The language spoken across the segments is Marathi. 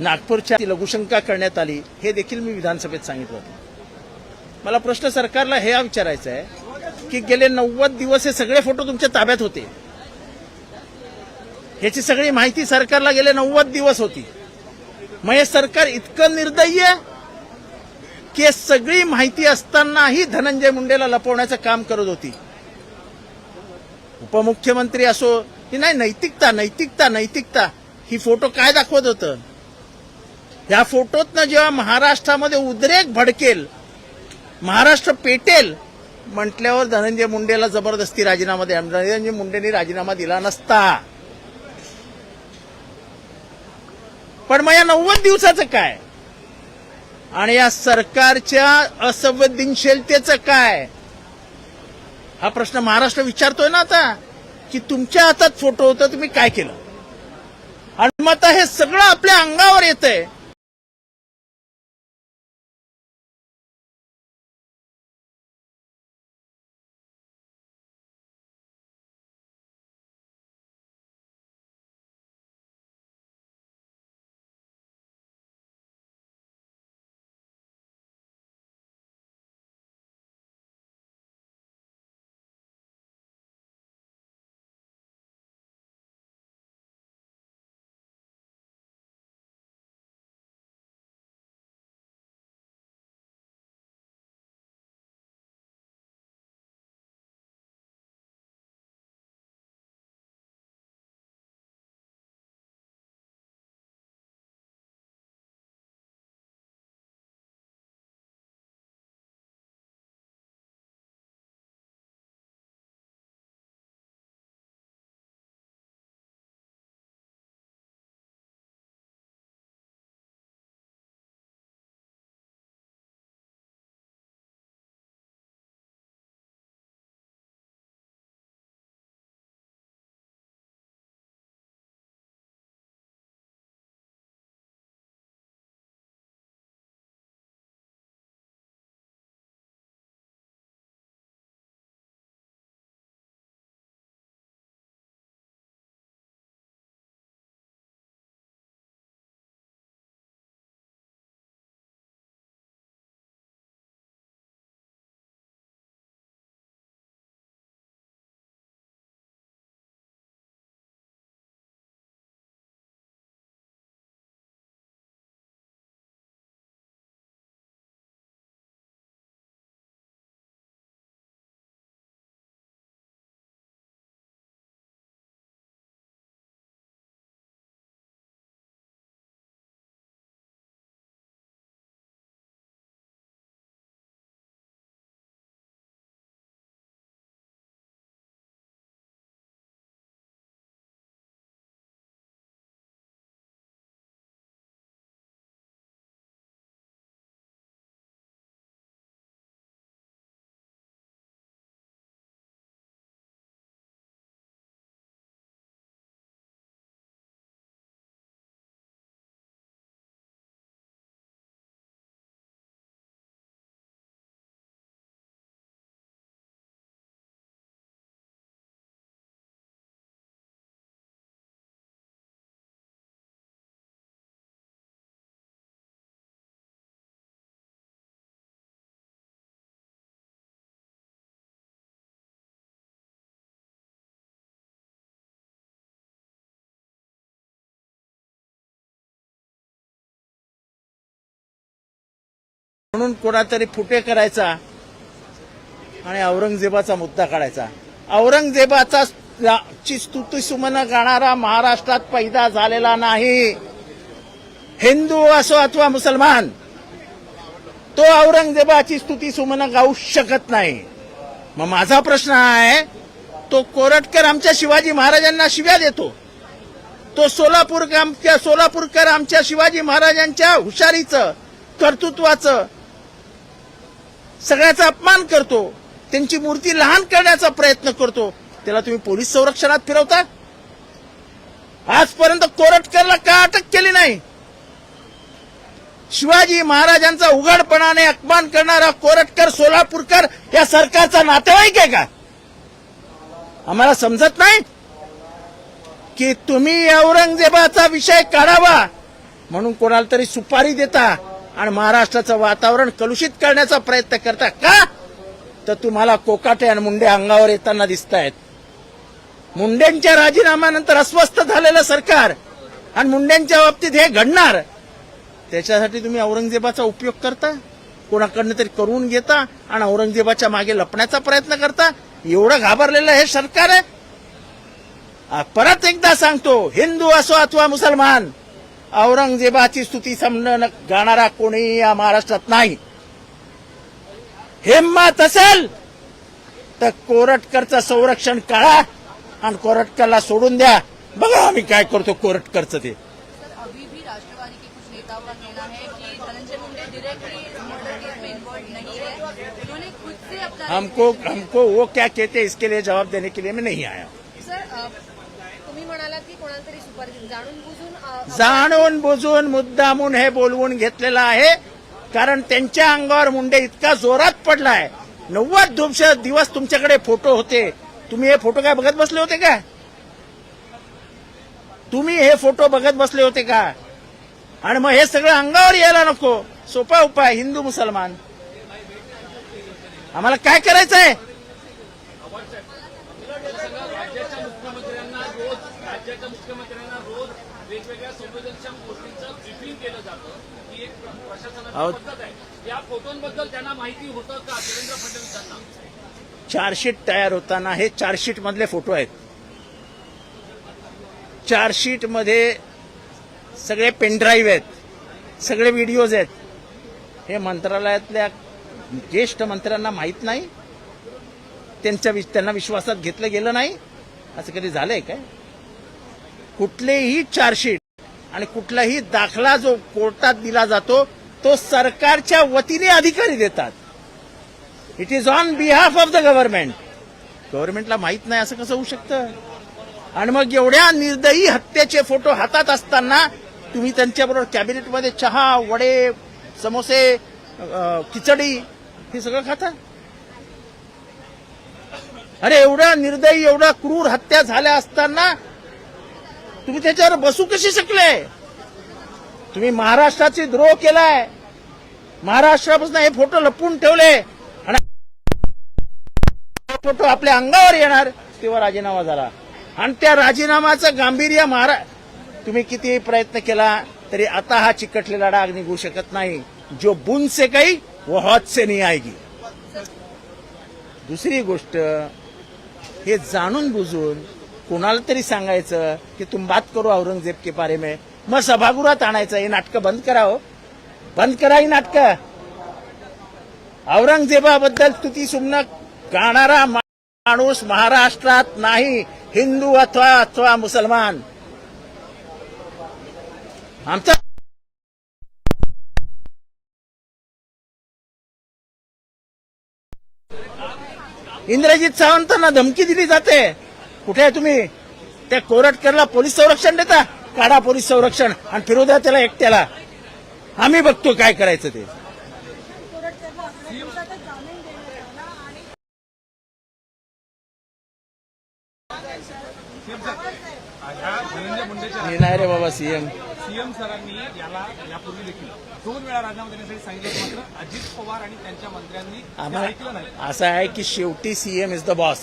नागपूरच्या लघुशंका करण्यात आली हे देखील मी विधानसभेत सांगितलं होतं. मला प्रश्न सरकारला हे विचारायचं आहे की गेले नव्वद दिवस हे सगळे फोटो तुमच्या ताब्यात होते. ह्याची सगळी माहिती सरकारला गेले नव्वद दिवस होती. मग हे सरकार इतकं निर्दयी की सगळी माहिती असतानाही धनंजय मुंडेला लपवण्याचं काम करत होती. उपमुख्यमंत्री असो की नाही नैतिकता नैतिकता नैतिकता ही फोटो काय दाखवत होतं? या फोटोतनं जेव्हा महाराष्ट्रामध्ये उद्रेक भडकेल महाराष्ट्र पेटेल म्हटल्यावर धनंजय मुंडेला जबरदस्ती राजीनामा द्या. धनंजय मुंडेंनी राजीनामा दिला नसता. पण मग या नव्वद दिवसाचं काय? आणि या सरकारच्या असंवेदनशीलतेचं काय? हा प्रश्न महाराष्ट्र विचारतोय ना आता की तुमच्या हातात फोटो होता तुम्ही काय केलं? आणि मग आता हे सगळं आपल्या अंगावर येतंय. म्हणून कोणातरी फुटे करायचा आणि औरंगजेबाचा मुद्दा काढायचा. औरंगजेबाचा ची स्तुती सुमन गाणारा महाराष्ट्रात पैदा झालेला नाही. हिंदू असो अथवा मुसलमान तो औरंगजेबाची स्तुती सुमन गाऊ शकत नाही. मग माझा प्रश्न आहे तो कोरटकर आमच्या शिवाजी महाराजांना शिव्या देतो. तो सोलापूर आमच्या सोलापूरकर आमच्या शिवाजी महाराजांच्या हुशारीचं कर्तृत्वाचं सगळ्याचा अपमान करतो. त्यांची मूर्ती लहान करण्याचा प्रयत्न करतो. त्याला तुम्ही पोलीस संरक्षणात फिरवता? आजपर्यंत कोरटकरला का अटक केली नाही? शिवाजी महाराजांचा उघडपणाने अपमान करणारा कोरटकर सोलापूरकर या सरकारचा नातेवाईक आहे का? आम्हाला समजत नाही? की तुम्ही औरंगजेबाचा विषय काढावा म्हणून कोणाला तरी सुपारी देता? आणि महाराष्ट्राचं वातावरण कलुषित करण्याचा प्रयत्न करता का? तर तुम्हाला कोकाटे आणि मुंडे अंगावर येताना दिसत आहेत मुंडेंच्या राजीनाम्यानंतर अस्वस्थ झालेलं सरकार आणि मुंडेंच्या बाबतीत हे घडणार त्याच्यासाठी तुम्ही औरंगजेबाचा उपयोग करता कोणाकडनं तरी करून घेता आणि औरंगजेबाच्या मागे लपण्याचा प्रयत्न करता. एवढं घाबरलेलं हे सरकार आहे. परत एकदा सांगतो हिंदू असो अथवा मुसलमान औरंगजेबाची स्तुती समजणं गाणारा कोणीही या महाराष्ट्रात नाही. हिंमत असेल तर कोरटकरचं संरक्षण काढा आणि कोरटकरला सोडून द्या. बघा आम्ही काय करतो कोरटकरचं ते. हमको हमको वो क्या कहते इसके लिए जवाब देने के लिए मैं नहीं आया। सर की सुपारी जाणून बुजून जाणून बुजून मुद्दामून हे बोलवून घेतलेलं आहे. कारण त्यांच्या अंगावर मुंडे इतका जोरात पडलाय. नव्वद दोनशे दिवस तुमच्याकडे फोटो होते. तुम्ही हे फोटो काय बघत बसले होते का? तुम्ही हे फोटो बघत बसले होते का? आणि मग हे सगळं अंगावर यायला नको. सोपा उपाय हिंदू मुसलमान. आम्हाला काय करायचं आहे मुख्यमंत्र्यांना रोज राज्याच्या मुख्यमंत्र्यांना रोज वेगवेगळ्या संवेदनशील गोष्टींचं ब्रिफिंग केलं जातं. ही एक प्रशासनाची. पद्धत आहे. या फोटोंबद्दल त्यांना माहिती होतं का देवेंद्र फडणवीसांना? चार्जशीट तयार होताना हे चार्जशीट मधले फोटो आहेत. चार्जशीटमध्ये सगळे पेनड्राईव्ह आहेत. सगळे व्हिडिओज आहेत. हे मंत्रालयातल्या ज्येष्ठ मंत्र्यांना माहीत नाही. त्यांच्या त्यांना विश्वासात घेतलं गेलं नाही. असं कधी झालंय काय? कुठलेही चार्जशीट आणि कुठलाही दाखला जो कोर्टात दिला जातो तो सरकारच्या वतीने अधिकारी देतात. It is on behalf of the government गव्हर्नमेंटला माहीत नाही असं कसं होऊ शकतं? आणि मग एवढ्या निर्दयी हत्येचे फोटो हातात असताना तुम्ही त्यांच्याबरोबर कॅबिनेटमध्ये चहा वडे समोसे खिचडी हे सगळं खाता? अरे एवढं निर्दयी एवढा क्रूर हत्या झाल्या असताना तुम्ही त्याच्यावर बसू कशी शकले? तुम्ही महाराष्ट्राची द्रोह केलाय. महाराष्ट्रापासून हे फोटो लपवून ठेवले आणि फोटो आपल्या अंगावर येणार तेव्हा राजीनामा झाला. आणि त्या राजीनामाचं गांभीर्य महारा तुम्ही किती प्रयत्न केला तरी आता हा चिकटलेला डाग निघू शकत नाही. जो बुन से काही व हॉत से नाही आएगी. दुसरी गोष्ट हे जाणून बुजून कोणाला तरी सांगायचं की तुम बात करू औरंगजेब के बारे में. मग सभागृहात आणायचं हे नाटकं बंद करा हो. बंद करा ही नाटकं. औरंगजेबाबद्दल स्तुती सुमन गाणारा माणूस महाराष्ट्रात नाही हिंदू अथवा अथवा मुसलमान. आमचा इंद्रजित सावंतांना धमकी दिली जाते. कुठे आहे तुम्ही? त्या कोरटकरला पोलीस संरक्षण देता? काढा पोलीस संरक्षण आणि फिरू द्या त्याला एकट्याला. आम्ही बघतो काय करायचं ते. नाही रे बाबा सीएम. सीएम सरांनी याला यापूर्वी देखील दोन वेळा राजीनामा देण्यासाठी सांगितलं. मात्र अजित पवार आणि त्यांच्या मंत्र्यांनी असं आहे की शेवटी सीएम इज द बॉस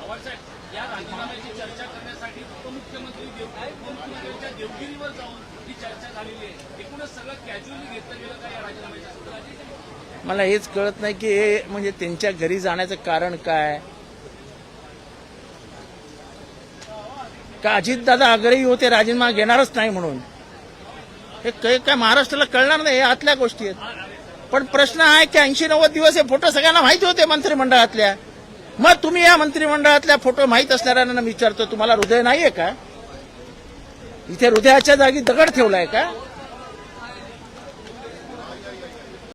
पवारसाहेब या राजीनाम्याची चर्चा करण्यासाठी उपमुख्यमंत्री देव उपमुख्यमंत्र्यांच्या देवगिरीवर जाऊन ही चर्चा झालेली आहे. एकूणच सगळं कॅज्युअली घेतलं गेलं का या राजीनाम्याच्या सूत्रात मला हेच कळत नाही की हे म्हणजे त्यांच्या घरी जाण्याचं कारण काय? का अजितदादा आग्रही होते राजीनामा घेणारच नाही म्हणून? हे काही काय महाराष्ट्राला कळणार नाही हे आतल्या गोष्टी आहेत. पण प्रश्न आहे की ऐंशी नव्वद दिवस हे फोटो सगळ्यांना माहिती होते मंत्रिमंडळातल्या. मग तुम्ही या मंत्रिमंडळातल्या फोटो माहीत असणाऱ्यांना विचारतो तुम्हाला हृदय नाहीये का? इथे हृदयाच्या जागी दगड ठेवलाय का?